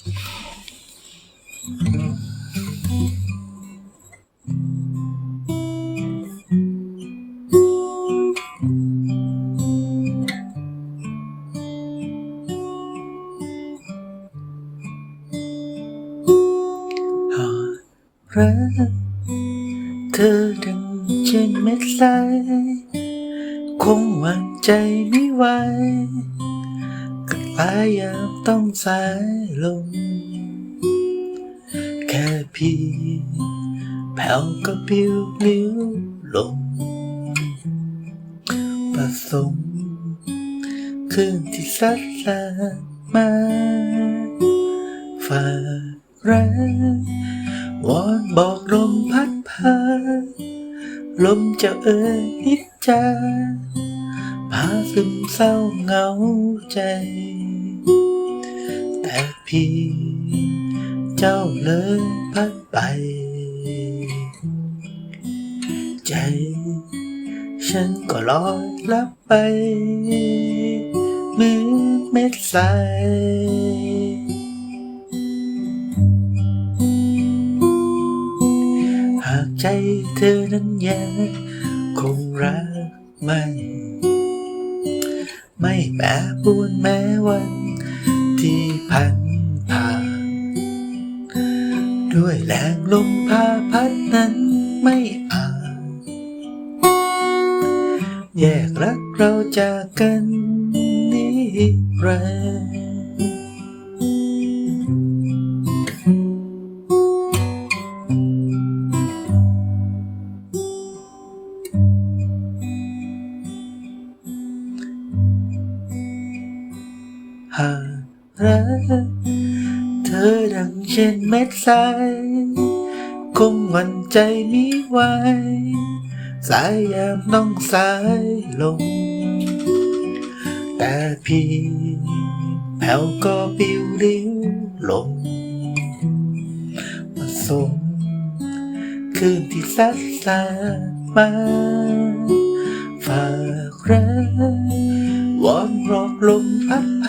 หากรักเธอดังเช่นเม็ดทรายคงหวั่นใจไม่ไหว กลายยามต้องสายลม แค่พียงแผ่วก็ปิวลิ้วลงผสมคลื่นที่ซัดสามาฝ่ารักวอนบอกลมพัดพาลมจะเอ่ยนิดจา พาซึมเศร้าเหงาใจ แต่พียงเจ้าเลยพัดไป ใจ ฉันก็ลอยลับไปเหมือนเม็ดทรายหากใจเธอนั้นยังคงรักไม่ ไม่แปรปรวนแม้วัน ที่พันผ่านด้วยแรงลมพาพัดนั้นไม่อาจแยกรักเราจากกันนิรัน หากรักเธอดังเช่นเม็ดทรายคงหวั่นใจมิไหวสายยามต้องสายลง แต่พียงแผ่วก็ปิวลิ้วลงผสมคืนที่ซัดสาดมาฝากรักวอนรอกลมพัด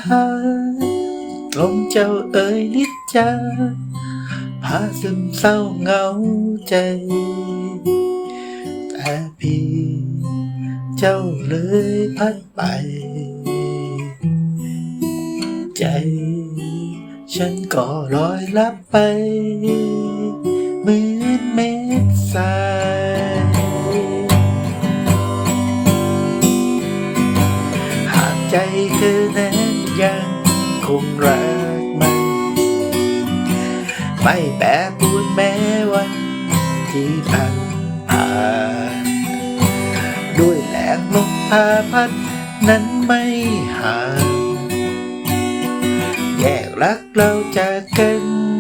ลมเจ้าเอ่ยนิดจาพาซึมเศร้าเหงาใจ แต่พี่เจ้าเลยพัดไป ใจ ฉันก็ลอยลับไปเหมือนเม็ดทราย งรักมัน ไม่แปรปรวนแม้วันที่ผ่านผ่านด้วยแรงลมพาพัดนั้นไม่ห่างแยกรักเราจากกัน